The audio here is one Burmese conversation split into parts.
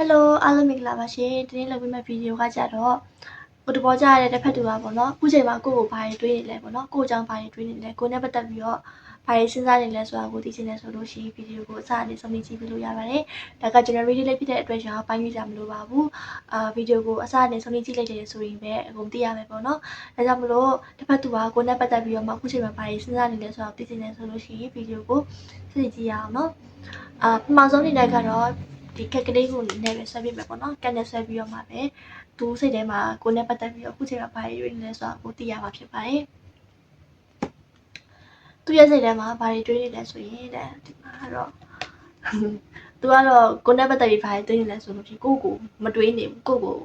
Hello အားလုံးမင်္ဂလာပါရှင်ဒီနေ့လုပ်ပေးမယ့်ဗီဒီယိုကကြတော့ကိုတဘောကြရတဲ့တစ်ဖက်တူပါပေါ့နော်အခုချိန်မှာကိုကိုဘာတွေတွေးနေလဲပေါ့နော်ကိုအကြောင်းဘာတွေတွေးနေလဲကိုနဲ့ပတ်သက်ပြီးတော့ဘာတွေစဉ်းစားနေလဲဆိုတာကိုသိချင်တယ်ဆိုလို့ရှိရင်ဗီဒီယိုကိုအစအနေဆုံးဖြတ်ကြည့်ပြီးလို့ရပါတယ်ဒါက generate လေးဖြစ်တဲ့အတွက်ကြောင့်ပိုင်းရွေးကြမလို့ပါဘူးအာဗီဒီယိုကိုအစအနေဆုံးဖြတ်ကြည့်လိုက်တယ်ဆိုရင်ပဲအကုန်သိရမယ်ပေါ့နော်ဒါကြောင့်မလို့တစ်ဖက်တူပါကိုနဲ့ပတ်သက်ပြီးတော့မှအခုချိန်မှာဘာတွေစဉ်းစားနေလဲဆိုတာသိချင်တယ်ဆိုလို့ရှိရင်ဗီဒီယိုကိုသိကြည့်ရအောင်နော်အာပထမဆုံးအနေနဲ့ကတော့ ဒီကက်ကလေးကိုလည်းပဲဆွဲပြမယ်ပေါ့နော်ကက်နဲ့ဆွဲပြီးတော့မှပဲသူစိတ်ထဲမှာကိုယ်နဲ့ပတ်သက်ပြီးတော့အခုချိန်မှာဘာတွေတွေးနေလဲဆိုတာကိုသိရမှာဖြစ်ပါတယ်သူရဲ့စိတ်ထဲမှာဘာတွေတွေးနေလဲဆိုရင်တဲ့ဒီမှာတော့သူကတော့ကိုယ်နဲ့ပတ်သက်ပြီးဘာတွေတွေးနေလဲဆိုလို့ရှိရင်ကိုယ့်ကိုမတွေးနေဘူးကိုယ့်ကို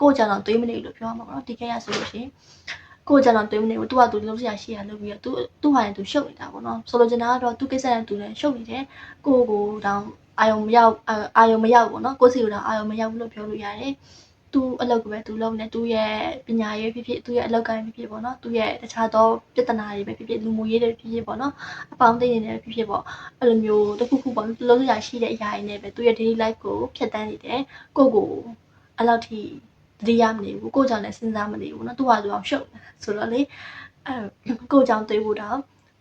ကိုယ့်ကြောင့်တော့တွေးမနေဘူးလို့ပြောမှာပေါ့နော်ဒီကက်ရဆိုလို့ရှိရင်ကိုကြောင့်တော့တွေးမနေဘူးသူကသူလုံးစရာရှိရလုပ်ပြီးတော့သူသူ့ဟာနဲ့သူရှုပ်နေတာပေါ့နော်ဆိုလိုချင်တာကတော့သူကိစ္စနဲ့သူလည်းရှုပ်နေတယ်ကိုကိုတောင် အာယုံမရောက်အာယုံမရောက်ပေါ့နော်ကိုယ့်စီကိုတော့အာယုံမရောက်ဘူးလို့ပြောလို့ရတယ်သူအလုပ်ကပဲသူလုပ်နေသူရဲ့ပညာရေးဖြစ်ဖြစ်သူရဲ့အလုပ်ကိုင်းဖြစ်ဖြစ်ပေါ့နော်သူရဲ့တခြားသောပြဿနာတွေပဲဖြစ်ဖြစ်လူမှုရေးတွေဖြစ်ဖြစ်ပေါ့နော်အပေါင်းအသင်းတွေနဲ့ဖြစ်ဖြစ်ပေါ့အဲ့လိုမျိုးတစ်ခုခုပေါ့လုံးလုံးရရှိတဲ့အရာတွေနဲ့ပဲသူရဲ့ daily life ကိုဖြတ်တန်းနေတယ်ကိုကိုအဲ့လောက်ထိတတိယမနေဘူးကိုကြောင့်လည်းစဉ်းစားမနေဘူးနော်သူကသူအောင်ရှုပ်ဆိုတော့လေအဲကိုကြောင့်တွေးဖို့တော့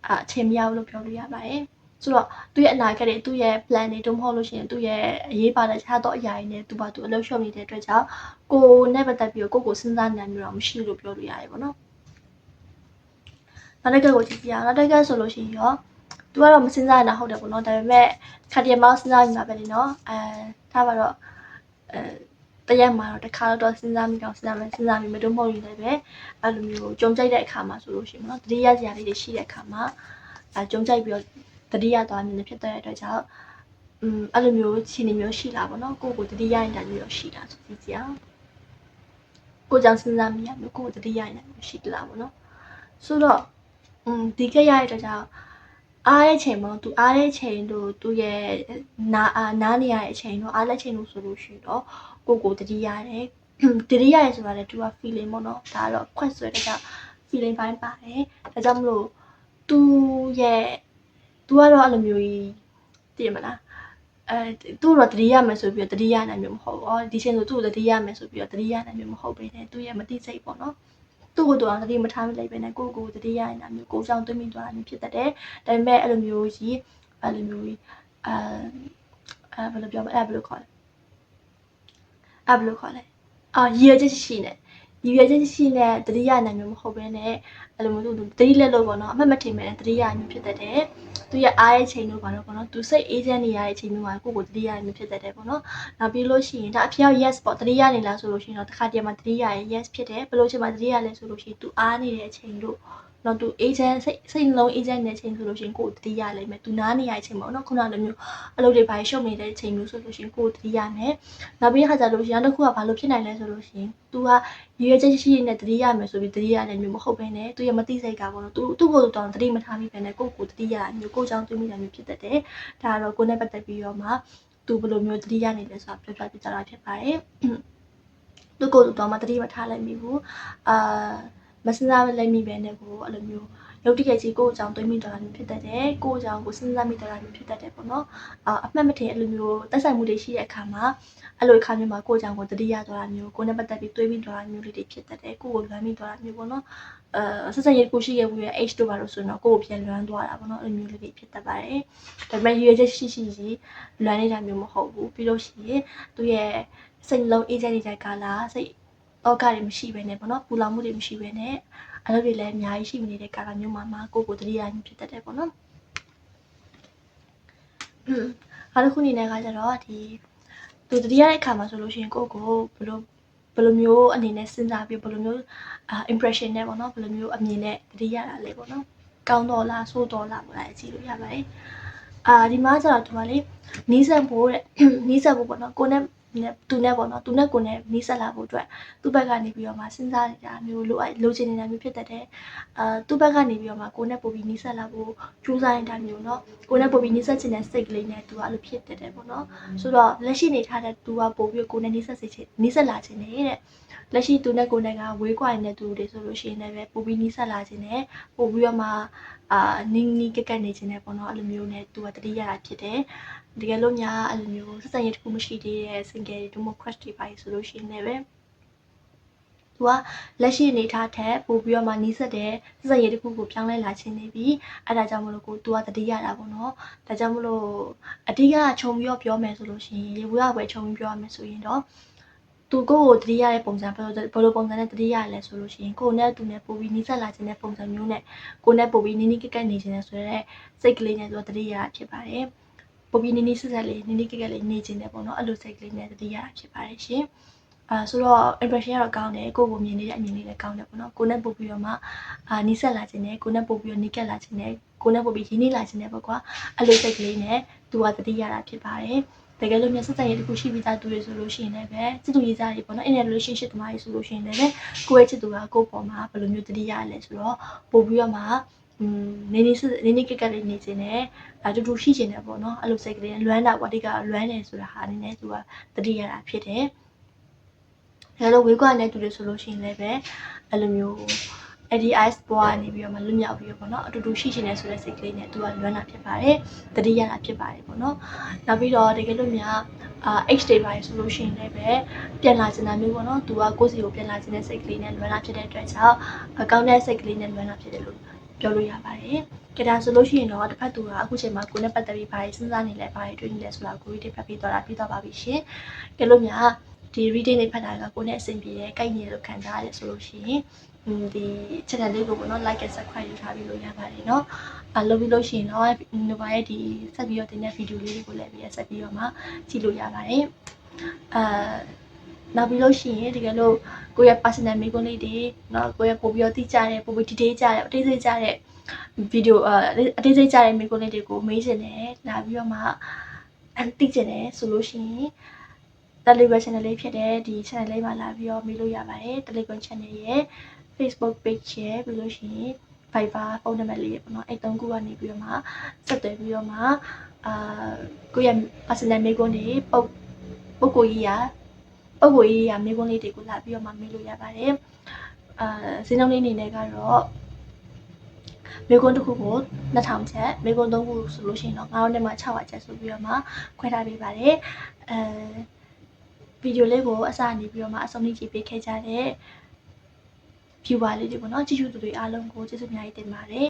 အချိန်မရဘူးလို့ပြောလို့ရပါတယ် ဆိုတော့သူ့ရဲ့အနာဂတ်တွေသူ့ရဲ့ plan တွေတို့မဟုတ်လို့ရှိရင်သူ့ရဲ့အရေးပါတဲ့ခြားသောအရာတွေနဲ့သူပါသူအလုပ်ရှုပ်နေတဲ့အတွက်ကြောင့်ကိုနဲ့ပတ်သက်ပြီးတော့ကိုကိုစဉ်းစားနေမျိုးတော့မရှိလို့ပြောလို့ရတယ်ပေါ့နော်နောက်တစ်ခါကိုကြည့်ပြအောင်နောက်တစ်ခါဆိုလို့ရှိရင်ရောသူကတော့မစဉ်းစားနေတာဟုတ်တယ်ပေါ့နော်ဒါပေမဲ့ခါတည်းမှစဉ်းစားနေတာပဲလေနော်အဲထားပါတော့အဲတရက်မှာတော့တစ်ခါတော့စဉ်းစားမိတော့စဉ်းစားမယ်စဉ်းစားမိမတို့မဟုတ်ရင်လည်းပဲအဲ့လိုမျိုးကြုံကြိုက်တဲ့အခါမှာဆိုလို့ရှိရင်ပေါ့နော်တတိယစရာလေးတွေရှိတဲ့အခါမှာအဲကြုံကြိုက်ပြီးတော့ တတိယသွားမြင်နေဖြစ်တဲ့အတွက်ကြောင့်อืมအဲ့လိုမျိုးခြေနေမျိုးရှိလာပေါ့နော်ကိုယ့်ကိုတတိယရင်တာမျိုးရှိလာဆိုကြည့်ကြအောင်ကိုကြောင့်စဉ်းစားမိရမျိုးကိုယ့်ကိုတတိယရင်တာမျိုးရှိလာပေါ့နော်ဆိုတော့อืมဒီကရရတဲ့ကြောင့်အားတဲ့ချိန်မှာသူအားတဲ့ချိန်တို့သူရဲ့နာအာနားနေရတဲ့အချိန်တို့အားလက်ချိန်တို့ဆိုလို့ရှိတော့ကိုကိုတတိယရတယ်တတိယရဆိုတာလည်းသူက feeling ပေါ့နော်ဒါကတော့ခွက်ဆွဲတဲ့ကြောင့် feeling ပိုင်းပါတယ်ဒါကြောင့်မလို့သူရဲ့ तू ကတော့အဲ့လိုမျိုးကြီးသိရမလားအဲသူ့တော့တတိယမယ်ဆိုပြီးတော့တတိယနိုင်မျိုးမဟုတ်ဘူး။အော်ဒီချိန်ဆိုသူ့ကိုတတိယမယ်ဆိုပြီးတော့တတိယနိုင်မျိုးမဟုတ်ပဲနဲ့သူ့ရဲ့မတိစိတ်ပေါ့နော်။သူ့ကိုတော့တတိမထားမလိုက်ပဲနဲ့ကိုကိုတတိယနိုင်မျိုးကိုကြောင့်တွေးမိသွားတာမျိုးဖြစ်တတ်တယ်။ဒါပေမဲ့အဲ့လိုမျိုးကြီးအဲ့လိုမျိုးကြီးအဲအဲဘယ်လိုပြောမလဲအဲ့ဘယ်လိုခေါ်လဲ။အဲ့ဘယ်လိုခေါ်လဲ။အာရည်ရချက်ရှိနေ ရည်ရချက်ရှိနေတတိယနိုင်မျိုးမဟုတ်ပဲနဲ့အဲ့လိုမျိုးသူတတိလက်လို့ပေါ့နော်အမှတ်မထင်မဲ့တတိယမျိုးဖြစ်တတ်တယ်။သူရဲ့အားရဲ့ချိန်တို့ပါတော့ပေါ့နော်သူစိတ်အေးချမ်းနေရတဲ့ချိန်မျိုးမှာကိုယ့်ကိုတတိယမျိုးဖြစ်တတ်တယ်ပေါ့နော်နောက်ပြီးလို့ရှိရင်ဒါအဖေရောက် yes ပေါ့တတိယနေလားဆိုလို့ရှိရင်တော့တစ်ခါတည်းမှာတတိယရဲ့ yes ဖြစ်တယ်ဘယ်လိုချိန်မှာတတိယလဲဆိုလို့ရှိရင်သူအားနေတဲ့အချိန်တို့ နောက်သူ agent စိတ်စိတ်နှလုံး agent နဲ့ချိန်ဆိုလို့ရှိရင်ကိုယ်တတိယလိမ့်မယ်သူနားနေရတဲ့အချိန်ပေါ့နော်ခုနလိုမျိုးအလုပ်တွေဘာရှုပ်နေတဲ့အချိန်မျိုးဆိုလို့ရှိရင်ကိုယ်တတိယမယ်နောက်ပြီးခါကြလို့ရှိရင်နောက်တစ်ခုကဘာလို့ဖြစ်နိုင်လဲဆိုလို့ရှိရင် तू ကရွေးချက်ရှိရှိနဲ့တတိယမယ်ဆိုပြီးတတိယလည်းမျိုးမဟုတ်ဘဲနဲ့သူရဲ့မသိစိတ်ကပေါ့နော်သူသူ့ကိုယ်တောင်တတိမထားမိဘဲနဲ့ကိုယ့်ကိုယ်တတိယမျိုးကိုယ်ကြောင့်တွေးမိတာမျိုးဖြစ်တတ်တယ်ဒါတော့ကိုယ်နဲ့ပတ်သက်ပြီးတော့မှသူဘယ်လိုမျိုးတတိယနေလဲဆိုတာပြောပြပြကြတာဖြစ်ပါတယ်သူကိုယ်တော့မှတတိမထားလိုက်မိဘူးအာ မစင်စားလိုက်မိပဲနဲ့ကိုအဲ့လိုမျိုးရုပ်တရက်ကြီးကိုယ့်အကြောင်းတွေးမိတော့တာမျိုးဖြစ်တတ်တယ်ကိုယ့်အကြောင်းကိုစဉ်းစားမိတော့တာမျိုးဖြစ်တတ်တယ်ပေါ့နော်အာအမှတ်မထင်အဲ့လိုမျိုးတက်ဆိုင်မှုတွေရှိတဲ့အခါမှာအဲ့လိုအခါမျိုးမှာကိုယ့်အကြောင်းကိုတတိယသွားတာမျိုးကိုယ်နဲ့ပတ်သက်ပြီးတွေးမိတော့တာမျိုးလေးတွေဖြစ်တတ်တယ်ကိုယ့်ကိုလွမ်းမိတော့တာမျိုးပေါ့နော်အဲဆက်ဆက်ရေးကိုရှိခဲ့ဘူးရဲ့ H တို့ပါလို့ဆိုတော့ကိုယ့်ကိုပြန်လွမ်းသွားတာပေါ့နော်အဲ့လိုမျိုးလေးတွေဖြစ်တတ်ပါတယ်ဒါပေမဲ့ရွေချက်ရှိရှိရှိလွမ်းနေတာမျိုးမဟုတ်ဘူးပြီးလို့ရှိရင်သူရဲ့စိတ်လုံးအေးချမ်းနေတဲ့ကာလစိတ် ဩကာတွေမရှိဘဲနဲ့ပေါ့နော်ပူလောင်မှုတွေမရှိဘဲနဲ့အလုပ်တွေလည်းအများကြီးရှိနေတဲ့ကာလမျိုးမှာမှာကိုယ့်ကိုတတိယမျိုးဖြစ်တတ်တယ်ပေါ့နော်အားတစ်ခုအနေနဲ့ကကြတော့ဒီသူတတိယတဲ့အခါမှာဆိုလို့ရှိရင်ကိုယ့်ကိုဘယ်လိုဘယ်လိုမျိုးအနေနဲ့စဉ်းစားပြီးဘယ်လိုမျိုးအာ impression နဲ့ပေါ့နော်ဘယ်လိုမျိုးအမြင်နဲ့တတိယတာလဲပေါ့နော်ကောင်းတော်လားဆိုးတော်လားပေါ့လားကြည့်လို့ရပါတယ်အာဒီမှာကျတော့ဒီမှာလေနီးစပ်ဖို့တဲ့နီးစပ်ဖို့ပေါ့နော်ကိုနဲ့ သူနဲ့ပေါ့နော်သူနဲ့ကိုနဲ့နီးစပ်လာဖို့အတွက်သူ့ဘက်ကနေပြီးတော့မှစဉ်းစားနေတာမျိုးလိုလိုချင်နေတာမျိုးဖြစ်တတ်တယ်အာသူ့ဘက်ကနေပြီးတော့မှကိုနဲ့ပို့ပြီးနီးစပ်လာဖို့ကြိုးစားနေတာမျိုးเนาะကိုနဲ့ပို့ပြီးနီးစပ်ချင်တဲ့စိတ်ကလေးနဲ့သူကအဲ့လိုဖြစ်တတ်တယ်ပေါ့နော်ဆိုတော့လက်ရှိနေထားတဲ့သူကပို့ပြီးကိုနဲ့နီးစပ်စေချင်နီးစပ်လာချင်နေတဲ့လက်ရှိသူနဲ့ကိုနဲ့ကဝေးကွာနေတဲ့သူတွေဆိုလို့ရှိရင်လည်းပို့ပြီးနီးစပ်လာချင်တယ်ပို့ပြီးတော့မှ အာနင်းနီးကက်ကက်နေခြင်းနဲ့ပေါ့နော်အဲ့လိုမျိုးနဲ့သူကတတိရတာဖြစ်တယ် တကယ်လို့ညာအဲ့လိုမျိုးစစရေးတစ်ခုမရှိသေးတဲ့ single တွေ demo crush တွေပါဆိုလို့ရှိရင်လည်းပဲသူကလက်ရှိအနေထားထက်ပို့ပြီးတော့မှနီးစက်တဲ့စစရေးတစ်ခုကိုပြောင်းလဲလာခြင်းနေပြီအဲ့ဒါကြောင့်မလို့ကိုသူကတတိရတာပေါ့နော်ဒါကြောင့်မလို့အဓိကခြုံပြီးတော့ပြောမယ်ဆိုလို့ရှိရင်ရေဘူးရပွဲခြုံပြီးပြောရမယ်ဆိုရင်တော့သူကိုယ့်ကိုတတိယရဲ့ပုံစံဘယ်လိုဘယ်လိုပုံစံနဲ့တတိယလဲဆိုလို့ရှိရင်ကိုယ်နဲ့သူနဲ့ပို့ပြီးနီးစပ်လာခြင်းတဲ့ပုံစံမျိုးနဲ့ကိုယ်နဲ့ပို့ပြီးနီးနီးကက်ကက်နေခြင်းနဲ့ဆိုရဲစိတ်ကလေးနဲ့သူကတတိယဖြစ်ပါတယ် ပို့ပြီးနီးနီးဆက်ဆက်လေးနီးနီးကက်ကက်လေးနေခြင်းနဲ့ပေါ့နော်အဲ့လိုစိတ်ကလေးနဲ့တတိယဖြစ်ပါတယ်ရှင်အာဆိုတော့ impression ကတော့ကောင်းတယ်ကိုယ့်ကိုမြင်နေတဲ့အမြင်လေးလည်းကောင်းတယ်ပေါ့နော်ကိုယ်နဲ့ပို့ပြီးတော့မှအာနီးစပ်လာခြင်းနဲ့ကိုယ်နဲ့ပို့ပြီးတော့နီးကက်လာခြင်းနဲ့ကိုယ်နဲ့ပို့ပြီးရင်းနှီးလာခြင်းနဲ့ပေါ့ကွာအဲ့လိုစိတ်ကလေးနဲ့သူကတတိယတာဖြစ်ပါတယ်တကယ်လို့မျက်စက်စက်ရေးတခုရှိပြီးသားသူတွေဆိုလို့ရှိရင်လည်းပဲချစ်သူရေးစားတွေပေါ့နော် in a relationship တမားတွေဆိုလို့ရှိရင်လည်းပဲကိုယ့်ရဲ့ချစ်သူကကိုယ့်ပေါ်မှာဘယ်လိုမျိုးတတိယလဲဆိုတော့ပို့ပြီးတော့မှอืม နေနေစနေနေကက်ကက်လေးနေခြင်းနဲ့အတူတူရှိခြင်းနဲ့ပေါ့နော်အဲ့လိုစိတ်ကလေးလွမ်းတာပေါ့ဒီကလွမ်းတယ်ဆိုတာဟာအနေနဲ့သူကတတိယတာဖြစ်တယ်ဒါလို့ဝေးကွာနဲ့တူတယ်ဆိုလို့ရှိရင်လည်းပဲအဲ့လိုမျိုးအဲ့ဒီ ice ပေါ်ကနေပြီးတော့မှလွတ်မြောက်ပြီးတော့ပေါ့နော်အတူတူရှိခြင်းနဲ့ဆိုတဲ့စိတ်ကလေးနဲ့သူကလွမ်းတာဖြစ်ပါတယ်တတိယတာဖြစ်ပါတယ်ပေါ့နော်နောက်ပြီးတော့တကယ်လို့များအာ H တွေပါရဆိုလို့ရှိရင်လည်းပဲပြန်လာခြင်းတာမျိုးပေါ့နော်သူကကိုယ့်စီကိုပြန်လာခြင်းတဲ့စိတ်ကလေးနဲ့လွမ်းလာဖြစ်တဲ့အတွက်ကြောင့်အကောင်းတဲ့စိတ်ကလေးနဲ့လွမ်းလာဖြစ်တယ်လို့ ပြောလို့ရပါတယ်။ကြဒါဆိုလို့ရှိရင်တော့တစ်ဖက်သူကအခုချိန်မှာကိုယ်နဲ့ပတ်သက်ပြီးဘာတွေစဉ်းစားနေလဲဘာတွေတွေးနေလဲဆိုတာကိုရီးတွေဖတ်ပြီးတော့တာပြီးတော့ပါပြီရှင်။ကြလို့များဒီ reading လေးဖတ်တာကကိုယ်နဲ့အဆင်ပြေတယ်၊ကိုက်နေတယ်လို့ခံစားရတယ်ဆိုလို့ရှိရင်ဒီ channel လေးကိုပေါ့နော် like and subscribe လုပ်ထားပြီးလို့ရပါတယ်เนาะအလုပ်ပြီးလို့ရှိရင်တော့ဒီဘာရဲ့ဒီဆက်ပြီးတော့တင်တဲ့ဗီဒီယိုလေးတွေကိုလည်းပြီးရဆက်ပြီးတော့မှကြည့်လို့ရပါတယ်အာ နောက်ပြီးလို့ရှိရင်တကယ်လို့ကိုယ့်ရဲ့ personal မိကွန်းလေးတွေနော်ကိုယ့်ရဲ့ပို့ပြီးတော့တိကျတဲ့ပို့ပြီး detail ကျတဲ့အသေးစိတ်ကျတဲ့ဗီဒီယိုအသေးစိတ်ကြတဲ့မိကွန်းလေးတွေကိုမေးချင်တယ်။နောက်ပြီးတော့မှအသိချင်တယ်ဆိုလို့ရှိရင် Telegram channel လေးဖြစ်တဲ့ဒီ channel လေးမှာလာပြီးတော့မေးလို့ရပါတယ်။ Telegram channel ရဲ့ Facebook page ရဲ့ပြီးလို့ရှိရင် Viber ဖုန်းနံပါတ်လေးပေါ့နော်အဲ့၃ခုကနေပြီးတော့မှဆက်သွယ်ပြီးတော့မှအာကိုယ့်ရဲ့ personal မိကွန်းတွေပုတ်ပုတ်ကိုကြီးရာ ပုတ်ကိုကြီးရာမေးခွန်းလေးတွေကိုလာပြီးတော့မှမေးလို့ရပါတယ်အာစင်းလုံးလေးအနေနဲ့ကတော့မေကွန်းတစ်ခုကို2000ချက်မေကွန်း3ခုဆိုလို့ရှိရင်တော့900နဲ့မှ600ချက်ဆိုပြီးတော့မှခွဲထားပေးပါတယ်အဲဗီဒီယိုလေးကိုအစနေပြီးတော့မှအဆုံးထိကြည့်ပေးခဲ့ကြတဲ့ viewer လေးတွေပေါ့နော်ကြည့်ရှုသူတွေအားလုံးကိုကျေးဇူးအများကြီးတင်ပါတယ်